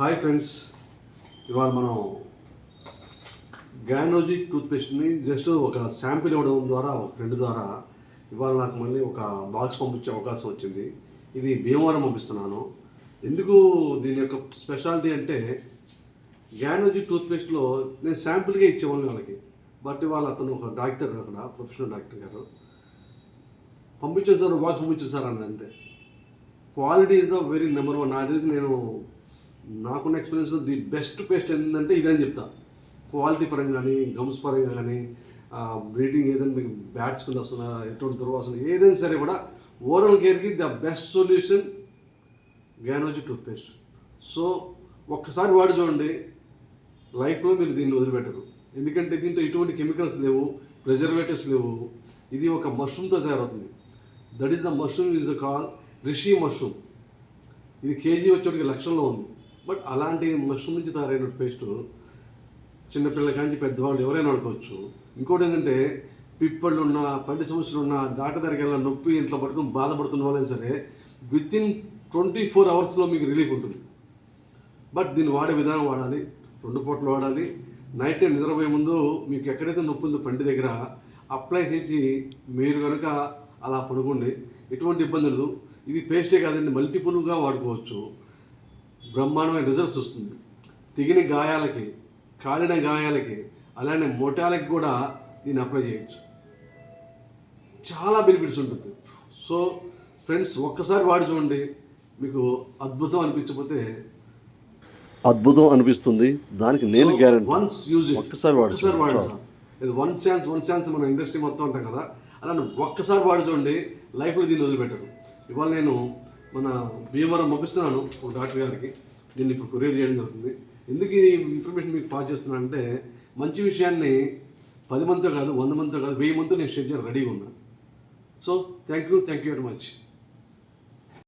Hi friends ఇవాళ మనం గ్యానోజీ టూత్పేస్ట్ని just ఒక శాంపిల్ ఇవ్వడం ద్వారా ఒక ఫ్రెండ్ ద్వారా ఇవాళ నాకు మళ్ళీ ఒక బాక్స్ పంపించే అవకాశం వచ్చింది. ఇది భీమవరం పంపిస్తున్నాను. ఎందుకు దీని యొక్క స్పెషాలిటీ అంటే గ్యానోజీ టూత్పేస్ట్లో నేను శాంపిల్గా ఇచ్చేవాళ్ళని వాళ్ళకి. బట్ ఇవాళ అతను ఒక డాక్టర్ అక్కడ ప్రొఫెషనల్ డాక్టర్ గారు. పంపించేసారు బాక్స్ పంపించేసారు అన్న అంతే. Quality is the very number one నాకు తెలిసి నేను నాకున్న ఎక్స్పీరియన్స్లో ది బెస్ట్ పేస్ట్ ఏంటంటే ఇదని చెప్తా. క్వాలిటీ పరంగా కానీ గమ్స్ పరంగా కానీ బ్రీడింగ్ ఏదైనా మీకు బ్యాట్స్మెన్ కింద వస్తున్నా ఎటువంటి దుర్వాసన ఏదైనా సరే కూడా ఓరల్ కేర్కి ద బెస్ట్ సొల్యూషన్ గ్యానోజీ టూత్పేస్ట్ సో ఒక్కసారి వాడి చూడండి లైఫ్లో మీరు దీన్ని వదిలిపెట్టరు. ఎందుకంటే దీంట్లో ఎటువంటి కెమికల్స్ లేవు ప్రిజర్వేటివ్స్ లేవు. ఇది ఒక మష్రూమ్తో తయారవుతుంది. That is the mushroom is call reishi mushroom ఇది కేజీ వచ్చేటికి లక్షల్లో ఉంది. బట్ అలాంటి మష్రూమ్ నుంచి తయారైన పేస్ట్ చిన్నపిల్లల కానీ పెద్దవాళ్ళు ఎవరైనా వాడుకోవచ్చు ఇంకోటి ఏంటంటే పిప్పళ్ళు ఉన్న పంటి సమస్యలు ఉన్న డాక్టర్ దగ్గరికి వెళ్ళిన నొప్పి ఇంట్లో పట్టుకుని బాధపడుతున్న వాళ్ళైనా సరే విత్ ఇన్ ట్వంటీ ఫోర్ అవర్స్లో మీకు రిలీఫ్ ఉంటుంది. బట్ దీన్ని వాడే విధానం వాడాలి రెండు పూటలు వాడాలి. నైట్ టైం నిద్రపోయే ముందు మీకు ఎక్కడైతే నొప్పి ఉందో పంటి దగ్గర అప్లై చేసి మీరు కనుక అలా పడుకోండి. ఎటువంటి ఇబ్బంది ఉండదు ఇది పేస్టే కాదండి మల్టిపుల్గా వాడుకోవచ్చు. బ్రహ్మాండమైన రిజల్ట్స్ వస్తుంది. తెగిన గాయాలకి కాలిన గాయాలకి అలానే మొటాలకి కూడా దీన్ని అప్లై చేయొచ్చు. చాలా బెనిఫిట్స్ ఉంటుంది. సో ఫ్రెండ్స్ ఒక్కసారి వాడి చూడండి. మీకు అద్భుతం అనిపించకపోతే అద్భుతం అనిపిస్తుంది. దానికి నేను గ్యారంటీ వన్స్ యూజ్ ఒక్కసారి వాడు ఒక్కసారి చూడు. వాడు ఇది వన్ ఛాన్స్ వన్ ఛాన్స్ మన ఇండస్ట్రీ మొత్తం ఉంటాం కదా. అలా ఒక్కసారి వాడి చూడండి. లైఫ్లో దీన్ని వదిలిపెట్టరు. ఇవాళ నేను మన భీమవరం పంపిస్తున్నాను ఒక డాక్టర్ గారికి. దీన్ని ఇప్పుడు కొరియర్ చేయడం జరుగుతుంది. ఎందుకు ఈ ఇన్ఫర్మేషన్ మీకు పాస్ చేస్తున్నాను అంటే మంచి విషయాన్ని పది మందితో కాదు వంద మందితో కాదు వెయ్యి మందితో నేను షేర్ చేయడం రెడీగా ఉన్నాను so thank you thank you very much.